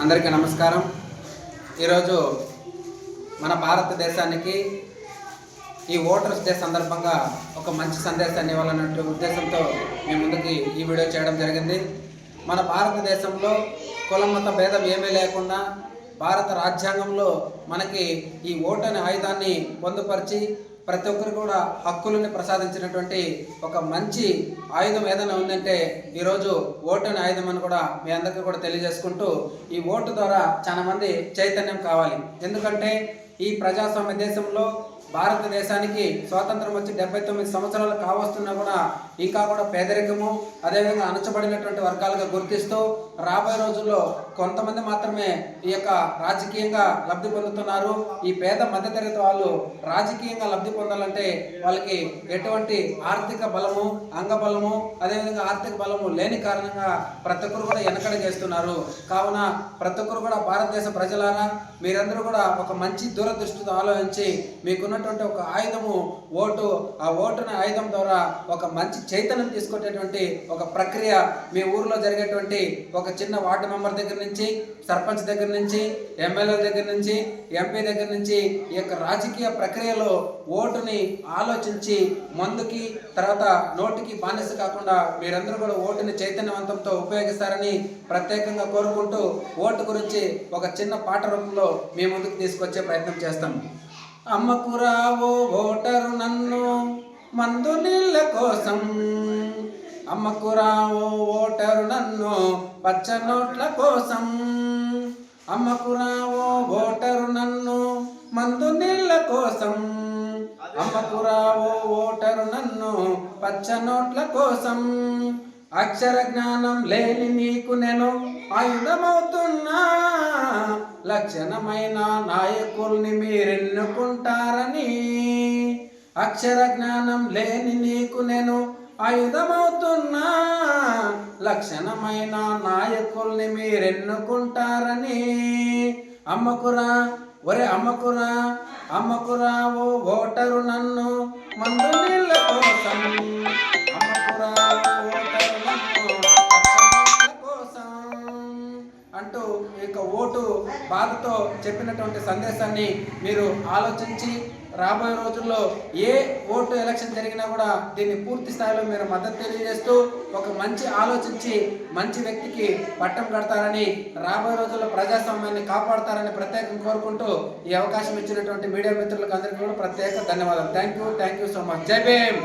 అందరికీ నమస్కారం. ఈరోజు మన భారతదేశానికి ఈ ఓటర్స్ డే సందర్భంగా ఒక మంచి సందేశాన్ని ఇవ్వాలన్నట్టు ఉద్దేశంతో మీ ముందుకి ఈ వీడియో చేయడం జరిగింది. మన భారతదేశంలో కుల మత భేదం ఏమీ లేకుండా భారత రాజ్యాంగంలో మనకి ఈ ఓటు అనే ఆయుధాన్ని పొందుపరిచి ప్రతి ఒక్కరు కూడా హక్కులను ప్రసాదించినటువంటి ఒక మంచి ఆయుధం ఏదైనా ఉందంటే ఈరోజు ఓటు అనే ఆయుధం అని కూడా మీ అందరికీ కూడా తెలియజేసుకుంటూ ఈ ఓటు ద్వారా చాలామంది చైతన్యం కావాలి. ఎందుకంటే ఈ ప్రజాస్వామ్య దేశంలో భారతదేశానికి స్వాతంత్రం వచ్చి డెబ్బై తొమ్మిది సంవత్సరాలు కావస్తున్నా కూడా ఇంకా కూడా పేదరికము అదేవిధంగా అణచబడినటువంటి వర్గాలుగా గుర్తిస్తూ రాబోయే రోజుల్లో కొంతమంది మాత్రమే ఈ యొక్క రాజకీయంగా లబ్ధి పొందుతున్నారు. ఈ పేద మధ్యతరగతి వాళ్ళు రాజకీయంగా లబ్ధి పొందాలంటే వాళ్ళకి ఎటువంటి ఆర్థిక బలము అంగబలము అదేవిధంగా ఆర్థిక బలము లేని కారణంగా ప్రతి ఒక్కరు కూడా వెనకడ చేస్తున్నారు. కావున ప్రతి ఒక్కరు కూడా భారతదేశ ప్రజలారా మీరందరూ కూడా ఒక మంచి దూరదృష్టితో ఆలోచించి మీకున్న మీకున్నటువంటి ఒక ఆయుధము ఓటు ఆ ఓటుని ఆయుధం ద్వారా ఒక మంచి చైతన్యం తీసుకునేటువంటి ఒక ప్రక్రియ మీ ఊర్లో జరిగేటువంటి ఒక చిన్న వార్డు మెంబర్ దగ్గర నుంచి సర్పంచ్ దగ్గర నుంచి ఎమ్మెల్యే దగ్గర నుంచి ఎంపీ దగ్గర నుంచి ఈ యొక్క రాజకీయ ప్రక్రియలో ఓటుని ఆలోచించి మందుకి తర్వాత నోటికి బానిస కాకుండా మీరందరూ కూడా ఓటుని చైతన్యవంతంతో ఉపయోగిస్తారని ప్రత్యేకంగా కోరుకుంటూ ఓటు గురించి ఒక చిన్న పాట రూపంలో మీ ముందుకు తీసుకొచ్చే ప్రయత్నం చేస్తాం. అమ్మకు రావో ఓటరు నన్ను మందు నీళ్ళ కోసం. అమ్మకు రావో ఓటరు నన్ను పచ్చ నోట్ల కోసం. అమ్మకు రావో ఓటరు నన్ను మందు నీళ్ళ కోసం. అమ్మకు రావో ఓటరు నన్ను పచ్చ నోట్ల కోసం. అక్షర జ్ఞానం లేని నీకు నేను ఆయుధమవుతున్నా. లక్షణమైన నాయకుల్ని మీరెన్నుకుంటారని? అక్షర జ్ఞానం లేని నీకు నేను ఆయుధమవుతున్నా. లక్షణమైన నాయకుల్ని మీరెన్నుకుంటారని? అమ్మకురా ఒరే అమ్మకురా అమ్మకురా ఓ ఓటరు నన్ను మందు అంటూ ఈ యొక్క ఓటు బాధతో చెప్పినటువంటి సందేశాన్ని మీరు ఆలోచించి రాబోయే రోజుల్లో ఏ ఓటు ఎలక్షన్ జరిగినా కూడా దీన్ని పూర్తి స్థాయిలో మీరు మద్దతు తెలియజేస్తూ ఒక మంచి ఆలోచించి మంచి వ్యక్తికి పట్టం కడతారని రాబోయే రోజుల్లో ప్రజాస్వామ్యాన్ని కాపాడతారని ప్రత్యేకం కోరుకుంటూ ఈ అవకాశం ఇచ్చినటువంటి మీడియా మిత్రులకు అందరికీ కూడా ప్రత్యేక ధన్యవాదాలు. Thank you thank you so much జై భీమ్!